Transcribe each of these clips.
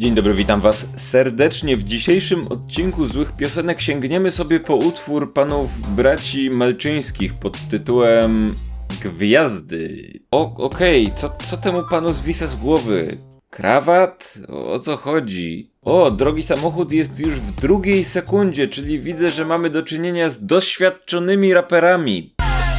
Dzień dobry, witam was serdecznie. W dzisiejszym odcinku Złych Piosenek sięgniemy sobie po utwór panów braci Malczyńskich pod tytułem Gwiazdy. Okej, co, co temu panu zwisa z głowy? Krawat? O, o co chodzi? O, drogi samochód jest już w drugiej sekundzie, czyli widzę, że mamy do czynienia z doświadczonymi raperami.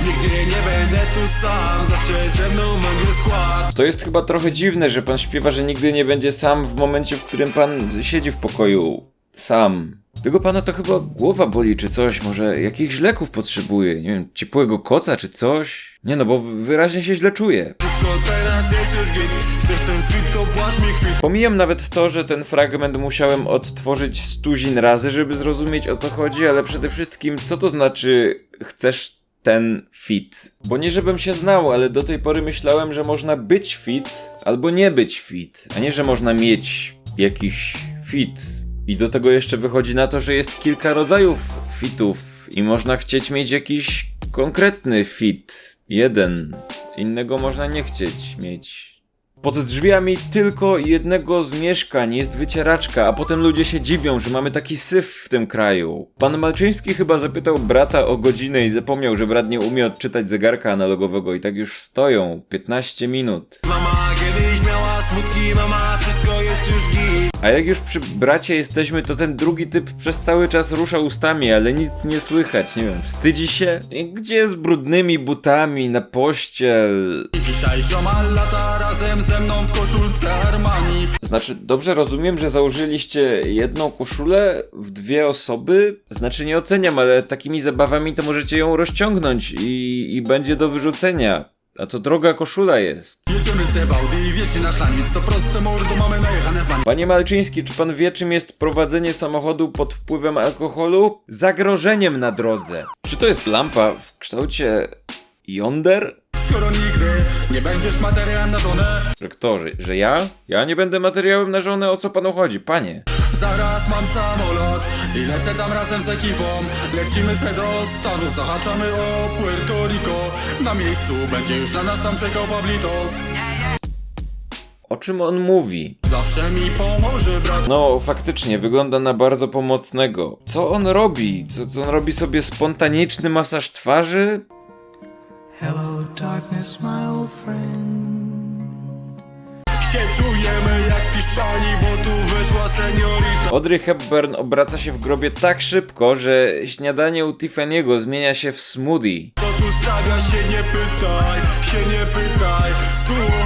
Nigdy nie będę tu sam, zawsze ze mną mądry skład To jest chyba trochę dziwne, że pan śpiewa, że nigdy nie będzie sam w momencie, w którym pan siedzi w pokoju sam. Tego pana to chyba głowa boli czy coś, może jakichś leków potrzebuje, nie wiem, ciepłego koca czy coś? Nie no, bo wyraźnie się źle czuje. Wszystko teraz jest już git Chcesz ten fit, to płacz mi kwit Pomijam nawet to, że ten fragment musiałem odtworzyć stuzin razy, żeby zrozumieć o co chodzi, ale przede wszystkim co to znaczy chcesz ten fit? Bo nie żebym się znał, ale do tej pory myślałem, że można być fit albo nie być fit, a nie że można mieć jakiś fit. I do tego jeszcze wychodzi na to, że jest kilka rodzajów fitów i można chcieć mieć jakiś konkretny fit. Jeden. Innego można nie chcieć mieć. Pod drzwiami tylko jednego z mieszkań jest wycieraczka, a potem ludzie się dziwią, że mamy taki syf w tym kraju. Pan Malczyński chyba zapytał brata o godzinę i zapomniał, że brat nie umie odczytać zegarka analogowego i tak już stoją 15 minut. Mama kiedyś miała smutki, mama wszystko jest już git A jak już przy bracie jesteśmy, to ten drugi typ przez cały czas rusza ustami, ale nic nie słychać, nie wiem, wstydzi się? Gdzie z brudnymi butami na pościel? Dzisiaj ziomal lata razem ze mną w koszulce Armani Znaczy, dobrze rozumiem, że założyliście jedną koszulę w dwie osoby? Znaczy, nie oceniam, ale takimi zabawami to możecie ją rozciągnąć i, i będzie do wyrzucenia. A to droga koszula jest. Jedziemy se w Audi, wiecie na szaniec To proste mordo, mamy najechane w banie Panie Malczyński, czy pan wie, czym jest prowadzenie samochodu pod wpływem alkoholu? Zagrożeniem na drodze. Czy to jest lampa w kształcie yonder? Skoro nigdy nie będziesz materiałem na żonę Że kto? Że, że ja? Ja nie będę materiałem na żonę? O co panu chodzi, panie? Zaraz mam samolot i lecę tam razem z ekipą Lecimy se do Stanów, zahaczamy o Puerto Rico Na miejscu będzie już na nas tam czekał Pablito O czym on mówi? Zawsze mi pomoże brat No, faktycznie, wygląda na bardzo pomocnego. Co on robi? Co, co on robi sobie spontaniczny masaż twarzy? Hello, darkness, my old friend. Się czujemy jak w Hiszpanii, bo tu wyszła seniorita. Audrey Hepburn obraca się w grobie tak szybko, że śniadanie u Tiffany'ego zmienia się w smoothie. To tu stawia się nie pytaj, się nie pytaj.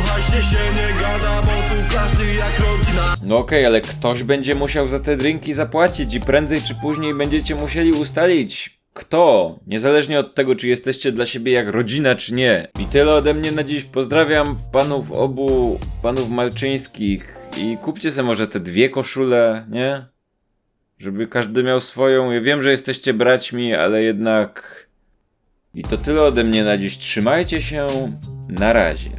Hajsie się nie gada, bo tu każdy jak rodzina. No okej, ale ktoś będzie musiał za te drinki zapłacić i prędzej czy później będziecie musieli ustalić kto, niezależnie od tego, czy jesteście dla siebie jak rodzina, czy nie. I tyle ode mnie na dziś. Pozdrawiam panów obu, panów Malczyńskich i kupcie sobie może te dwie koszule, nie? Żeby każdy miał swoją. Ja wiem, że jesteście braćmi, ale jednak... I to tyle ode mnie na dziś. Trzymajcie się. Na razie.